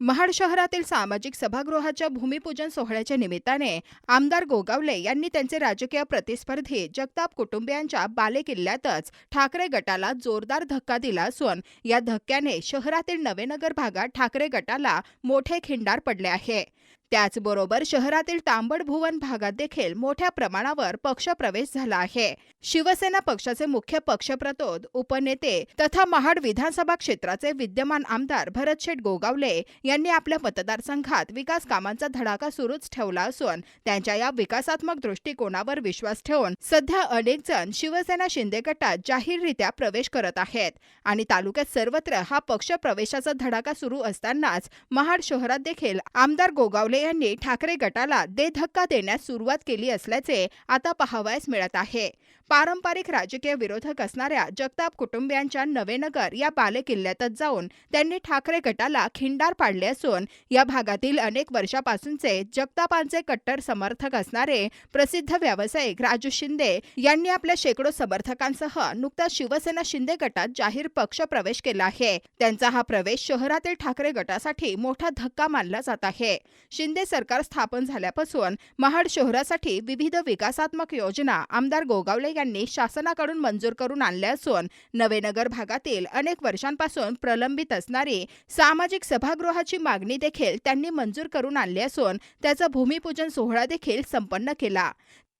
महाड शहरातील सामाजिक सभागृहाच्या भूमिपूजन सोहळ्याच्या निमित्ताने आमदार गोगावले यांनी त्यांचे राजकीय प्रतिस्पर्धी जगताप कुटुंबियांच्या बालेकिल्ल्यातच ठाकरे गटाला जोरदार धक्का दिला असून या धक्क्याने शहरातील नवेनगर भागात ठाकरे गटाला मोठे खिंडार पडले आहे. त्याचबरोबर शहरातील तांबड भुवन भागात देखील मोठ्या प्रमाणावर पक्षप्रवेश झाला आहे. शिवसेना पक्षाचे मुख्य पक्षप्रतोद उपनेते तथा महाड विधानसभा क्षेत्राचे विद्यमान आमदार भरतशेठ गोगावले यांनी आपल्या मतदारसंघात विकास कामांचा धडाका सुरूच ठेवला असून त्यांच्या या विकासात्मक दृष्टिकोनावर विश्वास ठेवून सध्या अनेक जण शिवसेना शिंदे गटात जाहीररित्या प्रवेश करत आहेत आणि तालुक्यात सर्वत्र हा पक्ष प्रवेशाचा धडाका सुरू असतानाच महाड शहरात देखील आमदार गोगावले यांनी ठाकरे गटाला दे धक्का देण्यास सुरुवात केली असल्याचे आता पाहावयास मिळत आहे. पारंपरिक राजकीय विरोधक असणाऱ्या जगताप कुटुंबियांच्या नवेनगर या बालेकिल्ल्यातच जाऊन त्यांनी ठाकरे गटाला खिंडार पाडले असून या भागातील अनेक वर्षापासूनचे जगतापांचे कट्टर समर्थक असणारे प्रसिद्ध व्यावसायिक राजू शिंदे यांनी आपल्या शेकडो समर्थकांसह नुकताच शिवसेना शिंदे गटात जाहीर पक्ष प्रवेश केला आहे. त्यांचा हा प्रवेश शहरातील ठाकरे गटासाठी मोठा धक्का मानला जात आहे. शिंदे सरकार स्थापन झाल्यापासून महाड शहरासाठी विविध विकासात्मक योजना आमदार गोगावले यांनी शासनाकडून मंजूर करून आणल्या असून नवेनगर भागातील अनेक वर्षांपासून प्रलंबित असणारी सामाजिक सभागृहाची मागणी देखील त्यांनी मंजूर करून आणली असून त्याचा भूमिपूजन सोहळा देखील संपन्न केला.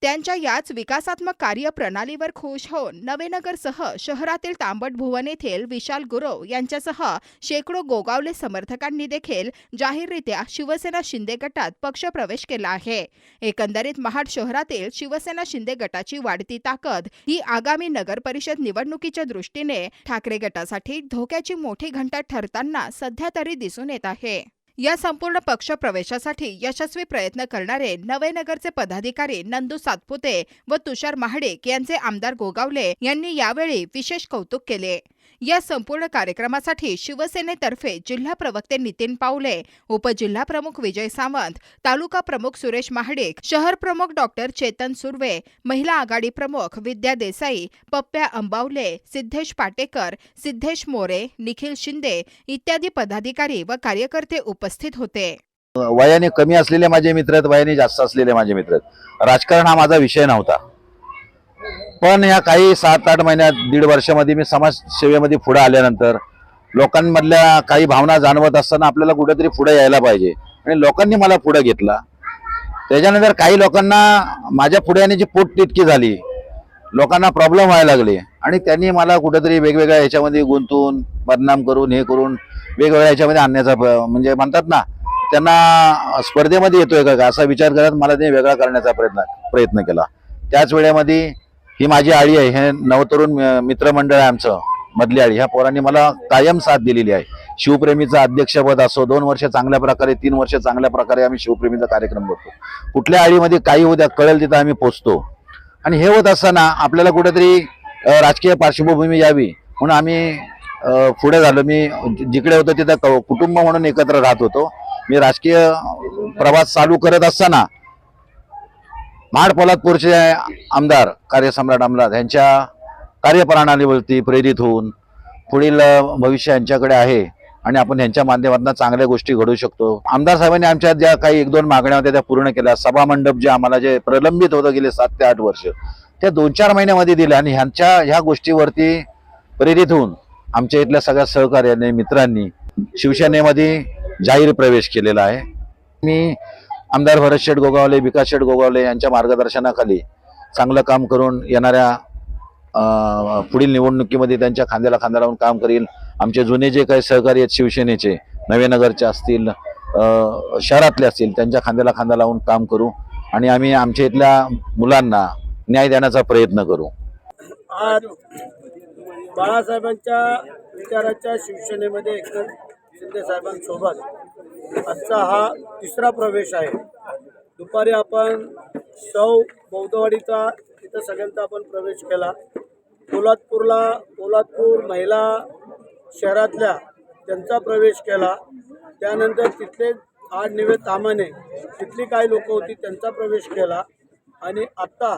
त्यांच्या याच विकासात्मक कार्यप्रणालीवर खुश होऊन नवेनगरसह शहरातील तांबट भुवन येथील विशाल गुरव यांच्यासह शेकडो गोगावले समर्थकांनी देखील जाहीररित्या शिवसेना शिंदे गटात पक्षप्रवेश केला आहे. एकंदरीत महाड शहरातील शिवसेना शिंदे गटाची वाढती ताकद ही आगामी नगरपरिषद निवडणुकीच्या दृष्टीने ठाकरे गटासाठी धोक्याची मोठी घंटा ठरताना सध्या तरी दिसून येत आहे. या संपूर्ण पक्ष प्रवेशासाठी यशस्वी प्रयत्न करणारे नवेनगरचे पदाधिकारी नंदू सातपुते व तुषार महाडिक यांचे आमदार गोगावले यांनी यावेळी विशेष कौतुक केले. या संपूर्ण कार्यक्रमासाठी शिवसेनेतर्फे जिल्हा प्रवक्ते नितीन पावले उपजिल्हा प्रमुख विजय सावंत तालुका प्रमुख सुरेश महाडिक शहर प्रमुख डॉक्टर चेतन सुर्वे महिला आघाडी प्रमुख विद्या देसाई पप्प्या अंबावले सिद्धेश पाटेकर सिद्धेश मोरे निखिल शिंदे इत्यादी पदाधिकारी व कार्यकर्ते उपस्थित होते. वयाने कमी असलेले माझे मित्र आहेत वयाने जास्त असलेले माझे मित्र आहेत. राजकारण हा माझा विषय नव्हता. पण या काही सात आठ महिन्यात दीड वर्षामध्ये मी समाजसेवेमध्ये पुढे आल्यानंतर लोकांमधल्या काही भावना जाणवत असताना आपल्याला कुठेतरी पुढे यायला पाहिजे. आणि लोकांनी मला पुढे घेतला. त्याच्यानंतर काही लोकांना माझ्या पुढे येण्याची पोट तितकी झाली लोकांना प्रॉब्लेम व्हायला लागले. आणि त्यांनी मला कुठेतरी वेगवेगळ्या ह्याच्यामध्ये गुंतून बदनाम करून हे करून वेगवेगळ्या ह्याच्यामध्ये आणण्याचा म्हणजे म्हणतात ना त्यांना स्पर्धेमध्ये येतोय का? असा विचार करत मला ते वेगळा करण्याचा प्रयत्न प्रयत्न केला. त्याच वेळेमध्ये ही माझी आळी आहे हे नवतरुण म- मित्रमंडळ आहे आमचं मधली आळी. ह्या पोरांनी मला कायम साथ दिलेली आहे. शिवप्रेमीचं अध्यक्षपद असो दोन वर्ष चांगल्या प्रकारे तीन वर्ष चांगल्या प्रकारे आम्ही शिवप्रेमीचा कार्यक्रम करतो. कुठल्या आळीमध्ये काही उद्या कळेल तिथं आम्ही पोचतो. आणि हे होत असताना आपल्याला कुठेतरी राजकीय पार्श्वभूमी यावी. म्हणून आम्ही पुढे झालो. मी जिकडे होतो तिथं क- कुटुंब म्हणून एकत्र राहत होतो. मी राजकीय प्रवास चालू करत असताना महाड पोलादपूरचे आमदार कार्यसम्राट आमदार यांच्या कार्यप्रणालीवरती प्रेरित होऊन पुढील भविष्य यांच्याकडे आहे आणि आपण यांच्या माध्यमातून चांगल्या गोष्टी घडू शकतो. आमदार साहेबांनी आमच्या ज्या काही एक दोन मागण्या होत्या त्या पूर्ण केल्या. सभामंडप जे आम्हाला जे प्रलंबित होतं गेले सात ते आठ वर्ष त्या दोन चार महिन्यामध्ये दिल्या आणि ह्यांच्या ह्या गोष्टीवरती प्रेरित होऊन आमच्या इथल्या सगळ्या सहकार्याने मित्रांनी शिवसेनेमध्ये जाहीर प्रवेश केलेला आहे. मी आमदार भरत शेठ गोगावले विकास शेठ गोगावले यांच्या मार्गदर्शनाखाली चांगलं काम करून येणाऱ्या पुढील निवडणुकीमध्ये त्यांच्या खांद्याला खांदा लावून काम करील. आमचे जुने जे काही सहकारी आहेत शिवसेनेचे नवेनगरचे असतील शहरातले असतील त्यांच्या खांद्याला खांदा लावून काम करू आणि आम्ही आमच्या इथल्या मुलांना न्याय देण्याचा प्रयत्न करू. आज बाळासाहेबांच्या विचाराच्या शिवसेनेमध्ये एकनाथ शिंदे साहेबांसोबत आजचा हा तिसरा प्रवेश आहे. दुपारी आपण सौ बौद्धवाडीचा तिथं सगळ्यांचा आपण प्रवेश केला. पोलादपूरला पोलादपूर महिला शहरातल्या त्यांचा प्रवेश केला. त्यानंतर तिथले आठ निवे तामाने तिथली काही लोकं होती त्यांचा प्रवेश केला. आणि आत्ता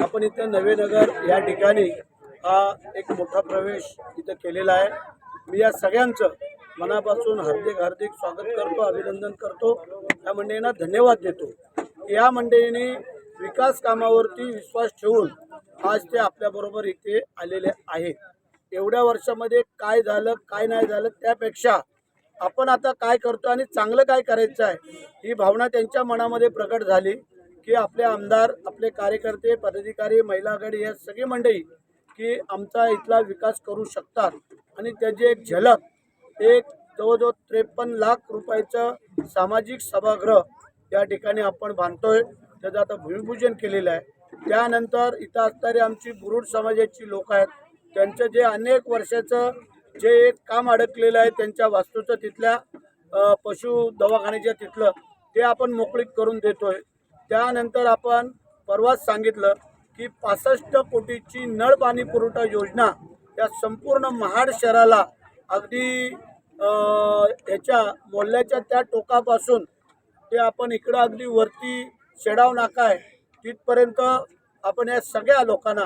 आपण इथं नवेनगर या ठिकाणी हा एक मोठा प्रवेश इथं केलेला आहे. मी या सगळ्यांचं मनापासून हार्दिक हार्दिक स्वागत करतो अभिनंदन करतो. या मंडळींना धन्यवाद देतो. या मंडळीने विकास कामावरती विश्वास ठेवून आज ते आपल्याबरोबर इथे आलेले आहेत. एवढ्या वर्षामध्ये काय झालं काय नाही झालं त्यापेक्षा आपण आता काय करतो आणि चांगलं काय करायचं आहे ही भावना त्यांच्या मनामध्ये प्रकट झाली की आपले आमदार आपले कार्यकर्ते पदाधिकारी महिला आघाडी या सगळी मंडळी की आमचा इथला विकास करू शकतात. आणि त्याची एक झलक एक जवळजवळ त्रेपन्न लाख रुपयाचं सामाजिक सभागृह या ठिकाणी आपण बांधतोय. त्याचं आता भूमिपूजन केलेलं आहे. त्यानंतर इथं असणारी आमची बुरुड समाजाची लोक आहेत. त्यांचं जे अनेक वर्षाचं जे एक काम अडकलेलं आहे त्यांच्या वास्तूचं तिथल्या पशु दवाखान्याच्या तिथलं ते आपण मोकळीक करून देतोय. त्यानंतर आपण परवाच सांगितलं की पासष्ट कोटीची नळ पाणी पुरवठा योजना या संपूर्ण महाड शहराला अगदी ह्याच्या मोल्ल्याच्या त्या टोकापासून ते आपण इकडं अगदी वरती शेडाव नाका आहे. तिथपर्यंत आपण या सगळ्या लोकांना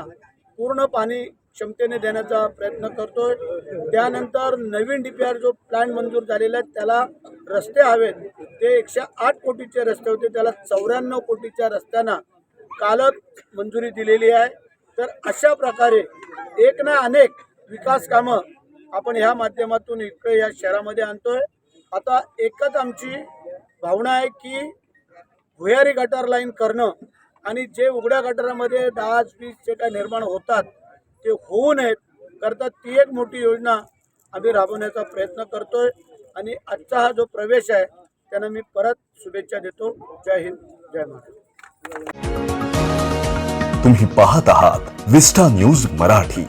पूर्ण पाणी क्षमतेने देण्याचा प्रयत्न करतोय. त्यानंतर नवीन डी पी आर जो प्लॅन मंजूर झालेला आहे त्याला रस्ते हवेत. ते एकशे आठ कोटीचे रस्ते होते. त्याला चौऱ्याण्णव कोटीच्या रस्त्यांना कालच मंजुरी दिलेली आहे. तर अशा प्रकारे एक ना अनेक विकास कामं आपण ह्या माध्यमातून इकडे या शहरामध्ये आणतोय. आता एकच आमची भावना आहे की भुयारी गटार लाईन करणं आणि जे उघड्या गटारामध्ये डास वीस जे काय निर्माण होतात ते होऊ नयेत करता ती एक मोठी योजना आम्ही राबवण्याचा प्रयत्न करतोय. आणि आजचा हा जो प्रवेश आहे त्यांना मी परत शुभेच्छा देतो. जय हिंद जय महाराष्ट्र. तुम्ही पाहत आहात विस्टा न्यूज मराठी.